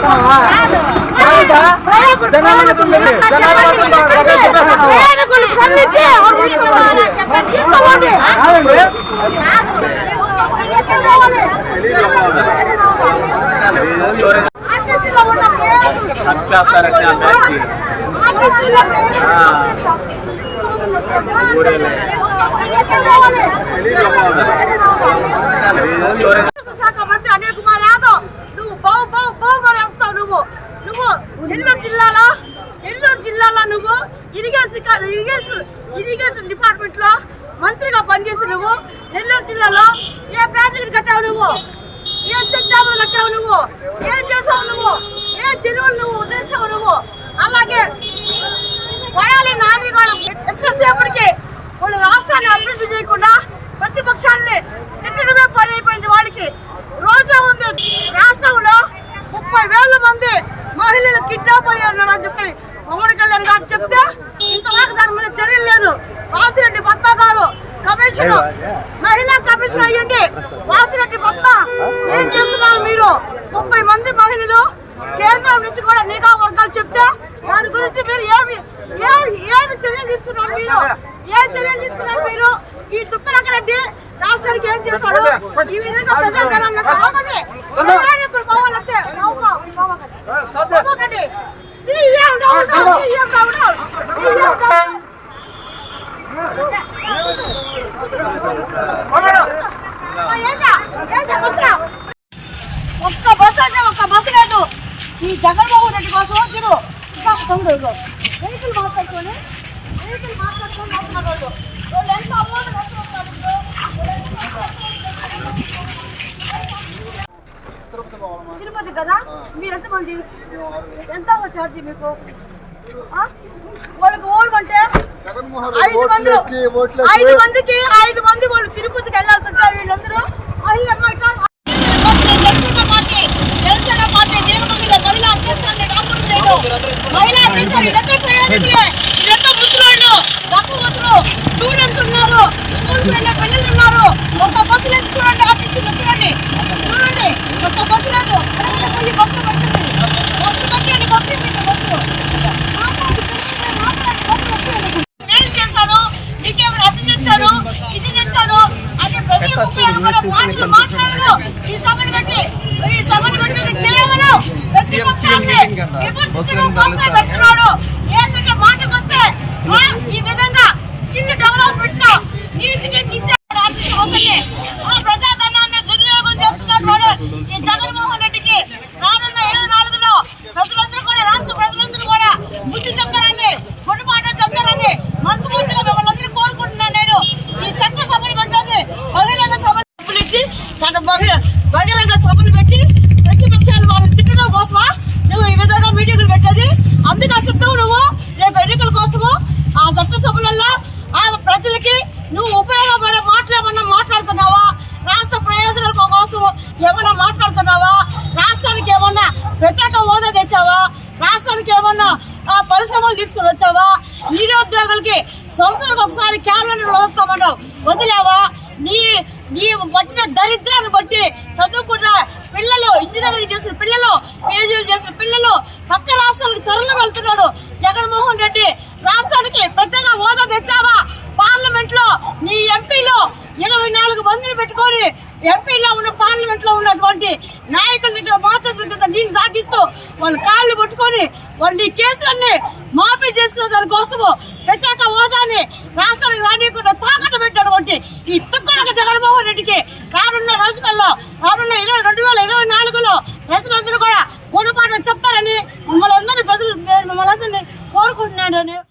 చేస్తున్నావా కాదా? జనాలను తుమ్మింది. జనాలను తుమ్మింది. చెప్పేస్తున్నావా? కాదండి. చంపేస్తారంటే ఆ బ్యాచ్కి ఊరేలే జిల్లాలో నెల్లూరు జిల్లాలో నువ్వు ఇరిగేషన్ ఇరిగేషన్ ఇరిగేషన్ డిపార్ట్మెంట్లో మంత్రిగా పనిచేసి నువ్వు నెల్లూరు జిల్లాలో ఏ ప్రాజెక్ట్ కట్టావు నువ్వు? ఏ చెక్డాములు కట్టావు నువ్వు? ఏం చేసావు నువ్వు? ఏ చెరువులు నువ్వు ఉదరించావు నువ్వు? అలాగే వడాలి నాని గారు ఎంతసేపటికి వాళ్ళు రాష్ట్రాన్ని అభివృద్ధి చేయకుండా ప్రతిపక్షాన్ని కళ్యాణ్ గారు చెప్తే ఇంతవరకు దాని మీద చర్యలు లేదు. వాసిరెడ్డి భర్త గారు కమిషన్ మహిళా కమిషన్ అయ్యండి వాసిరెడ్డి భర్త ఏం చేస్తున్నారు మీరు? ముప్పై మంది మహిళలు కేంద్రం నుంచి కూడా నిఘా వర్గాలు చెప్తే దాని గురించి మీరు ఏమి ఏమి చర్యలు తీసుకున్నారు మీరు? ఏ చర్యలు తీసుకున్నారు మీరు? ఈ తుక్కలకరెడ్డి రాష్ట్రానికి ఏం చేశాడు ఈ విధంగా ప్రజాధనాన్ని కావాలి ప్రయాణికులు ఒక్క బస్సు అంటే ఒక్క బస్సు లేదు ఈ జగన్మోహన్ రెడ్డి కోసం చూడు ఇంకా తొందర వెహికల్ మాట్లాడుకొని వెహికల్ మాట్లాడుకొని మాట్లాడదు వాళ్ళు ఎంత అమౌంట్ తిరుపతి కదా? మీరు ఎంతమంది ఎంత ఛార్జీ మీకు? వాళ్ళకి ఐదు మంది మందికి ఐదు మంది వాళ్ళు తిరుపతికి వెళ్ళాల్సి ఉంటారు వీళ్ళందరూ. స్టూడెంట్స్ స్కూల్కి వెళ్ళే పిల్లలు ఉన్నారు. ఈ విధంగా స్కిల్ డెవలప్మెంట్లో నీతికి ఏమన్నా మాట్లాడుతున్నావా? రాష్ట్రానికి ఏమన్నా ప్రత్యేక హోదా తెచ్చావా? రాష్ట్రానికి ఏమన్నా ఆ, పరిశ్రమలు తీసుకుని వచ్చావా? నిరుద్యోగులకి సంవత్సరం ఒకసారి క్యాలెండర్ వదులుతామన్నావు వదిలేవా? నీ నీ పట్టిన దరిద్రాన్ని బట్టి చదువుకున్న పిల్లలు ఇంజనీరింగ్ చేసిన పిల్లలు పీజీలు చేసిన పిల్లలు పక్క రాష్ట్రాలకు తరలి వెళ్తున్నాడు జగన్మోహన్ రెడ్డి. రాష్ట్రానికి ప్రత్యేక హోదా తెచ్చావా? పార్లమెంట్లో నీ ఎంపీలో ఇరవై నాలుగు మందిని పెట్టుకొని ఎంపీ ఉన్నటువంటి నాయకుల దగ్గర మాట్లాడుతున్న కింద నీళ్ళు తాగిస్తూ వాళ్ళ కాళ్ళు పట్టుకొని వాళ్ళు నీ కేసులన్నీ మాఫీ చేసుకునే దానికోసము ప్రత్యేక హోదాని రాష్ట్రానికి రానియకుండా తాకట్టు పెట్టినటువంటి ఈ తుక్కలక జగన్మోహన్ రెడ్డికి రానున్న రోజులలో రానున్న ఇరవై రెండు వేల ఇరవై నాలుగులో ప్రజలందరూ కూడా గుణపాఠం చెప్తారని మిమ్మల్ని అందరినీ ప్రజలు మిమ్మల్ని అందరినీ కోరుకుంటున్నాను